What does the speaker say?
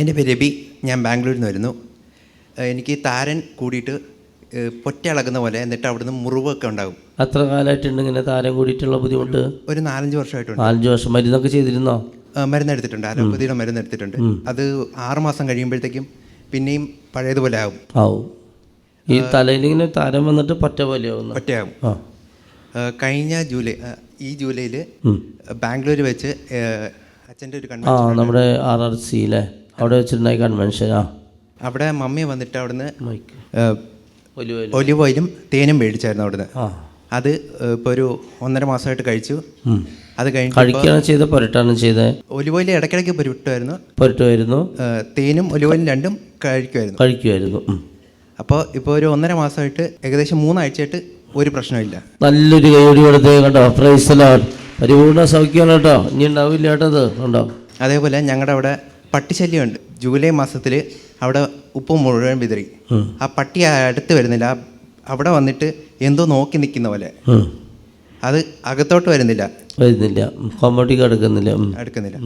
എന്റെ പേര് രബി ഞാൻ ബാംഗ്ലൂരിൽ നിന്ന് വരുന്നു. എനിക്ക് താരൻ കൂടിയിട്ട് ഏഹ് പൊറ്റ ഇളകുന്ന പോലെ എന്നിട്ട് അവിടുന്ന് മുറിവൊക്കെ ഉണ്ടാകും. അത്ര കാലമായിട്ടുണ്ട് ഇങ്ങനെ താരം കൂടിയിട്ടുള്ള ബുദ്ധിമുട്ട്? ഒരു നാലഞ്ച് വർഷമായിട്ടുണ്ട്. നാലഞ്ച് വർഷം മരുന്നൊക്കെ ചെയ്തിരുന്നോ? മരുന്നെടുത്തിട്ടുണ്ട്. അലോപ്പതിയുടെ മരുന്നെടുത്തിട്ടുണ്ട്. അത് ആറുമാസം കഴിയുമ്പോഴത്തേക്കും പിന്നെയും പഴയതുപോലെ ആകും ആവും. ഈ തലയിൽ ഇങ്ങനെ താരം വന്നിട്ട് പറ്റ പോലെയാവുന്നു ഒറ്റയാകും ആ. കഴിഞ്ഞ ജൂലൈ ഈ ജൂലൈയിൽ ബാംഗ്ലൂർ വെച്ച് അച്ഛന്റെ ഒരു കൺവെൻഷൻ നമ്മുടെ ആർ ആർ സിയിലെ അവിടെ വെച്ചിട്ടുണ്ടായി കൺവെൻഷൻ ആ അവിടെ മമ്മി വന്നിട്ട് അവിടുന്ന് ഒലിവ് ഓയിലും തേനും മേടിച്ചായിരുന്നു അവിടുന്ന്. അത് ഇപ്പൊ ഒരു ഒന്നര മാസമായിട്ട് കഴിച്ചു. അത് കഴിഞ്ഞ് കഴിക്കുകയാണ് ചെയ്ത പുരട്ടാണ് ചെയ്തത്. ഒലിവ് ഓയിൽ ഇടയ്ക്കിടയ്ക്ക് പുരട്ടുമായിരുന്നു. പുരട്ടുമായിരുന്നു. തേനും ഒലിവ് ഓയിലും രണ്ടും കഴിക്കുമായിരുന്നു. കഴിക്കുമായിരുന്നു. അപ്പോൾ ഇപ്പോൾ ഒരു ഒന്നര മാസമായിട്ട് ഏകദേശം മൂന്നാഴ്ചയായിട്ട് ഒരു പ്രശ്നമില്ല. നല്ലൊരു കൈയോടി കൊടുത്തേ കണ്ടോ? പ്രൈസലാണ് പരിപൂർണ സൗഖ്യമാണ് കേട്ടോ. ഇനി ഉണ്ടാവില്ല കേട്ടോ അത്. ഉണ്ടോ അതേപോലെ ഞങ്ങളുടെ അവിടെ പട്ടിശല്യമുണ്ട്. ജൂലൈ മാസത്തിൽ അവിടെ ഉപ്പ് മുഴുവൻ വിതറി. ആ പട്ടി അടുത്ത് വരുന്നില്ല. അവിടെ വന്നിട്ട് എന്തോ നോക്കി നിൽക്കുന്ന പോലെ. അത് അകത്തോട്ട് വരുന്നില്ല. വരുന്നില്ല. കോമോട്ടിക്ക് അടുക്കുന്നില്ല അടുക്കുന്നില്ല